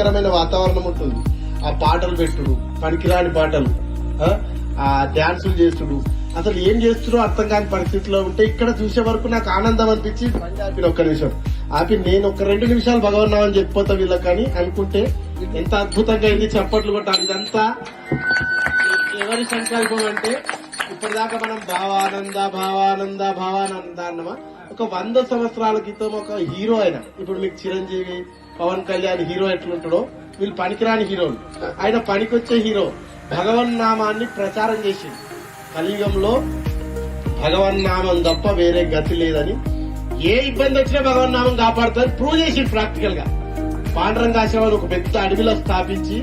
భయంకరమైన వాతావరణం ఉంటుంది. ఆ పాటలు పెట్టుడు పనికిరాని పాటలు ఆ, డ్యాన్సులు డాన్సులు అసలు ఏం చేస్తున్నారో అర్థం కాని పరిస్థితిలో ఉంటే ఇక్కడ చూసే వరకు నాకు ఆనందం అనిపించి ఆపిన ఒక్క నిమిషం. ఆపి నేను ఒక రెండు నిమిషాలు భగవన్నామని చెప్పిపోతా వీళ్ళకి కానీ అనుకుంటే ఎంత అద్భుతంగా అయింది చప్పట్లు కొట్టాలి ఇదంతా. ఎవరి సంకల్పం అంటే ఇప్పటిదాకా మనం భావానంద భావానంద భావానంద అన్నమా? ఒక వంద సంవత్సరాల క్రితం ఒక హీరో ఆయన. ఇప్పుడు మీకు చిరంజీవి పవన్ కళ్యాణ్ హీరో ఎట్లుంటాడో వీళ్ళు పనికిరాని హీరోలు. ఆయన పనికొచ్చే హీరో. భగవన్ నామాన్ని ప్రచారం చేసి కలియుగంలో భగవన్ నామం తప్ప వేరే గతి లేదని ఏ ఇబ్బంది వచ్చినా భగవన్ నామం కాపాడుతుంది ప్రూవ్ చేసి ప్రాక్టికల్గా. పాండురంగాశ్రమాన్ని ఒక పెద్ద అడవిలో స్థాపించి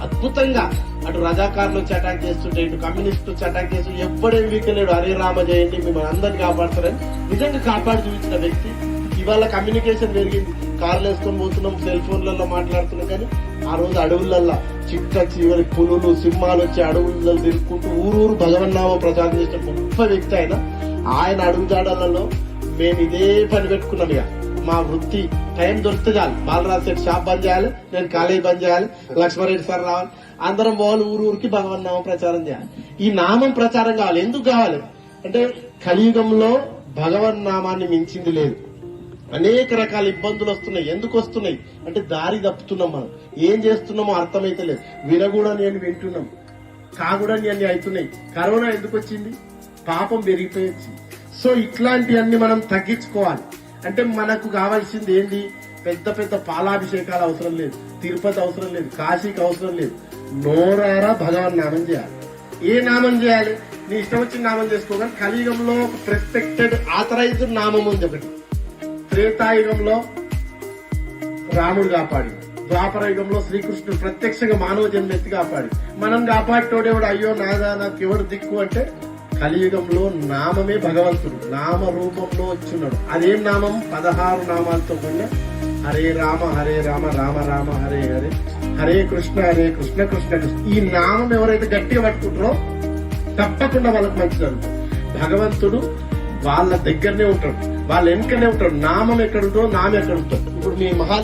అద్భుతంగా అటు రజాకారులు వచ్చి అటాక్ చేస్తుంటే ఇటు కమ్యూనిస్టులు వచ్చి అటాక్ చేస్తూ ఎవ్వడేం వీకలేడు హరే రామ మిమ్మల్ని అందరిని కాపాడుతారని నిజంగా కాపాడి చూపించిన వ్యక్తి. ఇవాళ కమ్యూనికేషన్ పెరిగింది. కార్లు వేసుకొని పోతున్నాం సెల్ ఫోన్లలో మాట్లాడుతున్నాం కానీ ఆ రోజు అడవులల్లో చిట్ట చివరి పులులు సింహాలు వచ్చి అడవులలో తిరుక్కుంటూ ఊరు భగవన్నామం ప్రచారం చేసిన గొప్ప వ్యక్తి ఆయన. ఆయన అడుగుజాడలలో మేము ఇదే పని పెట్టుకున్నాం ఇక. మా వృత్తి టైం దొరికితే చాలు. బాలరాజ్ సెట్ షాప్ బంద్ చేయాలి నేను కాలేజ్ బంద్ చేయాలి లక్ష్మారెడ్డి సార్ రావాలి. అందరం పోవాలి ఊరు ఊరికి భగవన్ నామం ప్రచారం చేయాలి. ఈ నామం ప్రచారం కావాలి. ఎందుకు కావాలి? అంటే కలియుగంలో భగవన్ నామాన్ని మించింది లేదు. అనేక రకాల ఇబ్బందులు వస్తున్నాయి. ఎందుకు వస్తున్నాయి? అంటే దారి తప్పుతున్నాం మనం. ఏం చేస్తున్నామో అర్థమైతే లేదు. వినగూడని అని వింటున్నాం. కాకూడని అన్ని అవుతున్నాయి. కరోనా ఎందుకు వచ్చింది? పాపం పెరిగిపోయి సో ఇట్లాంటివన్నీ మనం తగ్గించుకోవాలి. అంటే మనకు కావాల్సింది ఏంటి? పెద్ద పెద్ద పాలాభిషేకాలు అవసరం లేదు. తిరుపతి అవసరం లేదు. కాశీకి అవసరం లేదు. నోరారా భగవాన్ నామం చేయాలి. ఏ నామం చేయాలి? నీ ఇష్టం వచ్చిన నామం చేసుకోగానే కలియుగంలో ఒక ఆథరైజ్డ్ నామం ఉంది ఒకటి. త్రేతాయుగంలో రాముడు కాపాడి. ద్వాపరయుగంలో శ్రీకృష్ణుడు ప్రత్యక్షంగా మానవ జన్మెత్తి కాపాడి. మనం కాపాడేటోడేవాడు అయ్యో నాదా నాకు ఎవరు దిక్కు అంటే కలియుగంలో నామమే భగవంతుడు నామ రూపంలో వచ్చున్నాడు. అదేం నామం? పదహారు నామాలతో కూడిన హరే రామ హరే రామ రామ రామ హరే హరే హరే కృష్ణ హరే కృష్ణ కృష్ణ కృష్ణ. ఈ నామం ఎవరైతే గట్టిగా పట్టుకుంటారో తప్పకుండా వాళ్ళకి మంచి భగవంతుడు వాళ్ళ దగ్గరనే ఉంటాడు వాళ్ళ వెనుకనే ఉంటాడు. నామం ఎక్కడ ఉంటుందో నామం ఎక్కడ ఉంటాడు ఇప్పుడు మీ మహా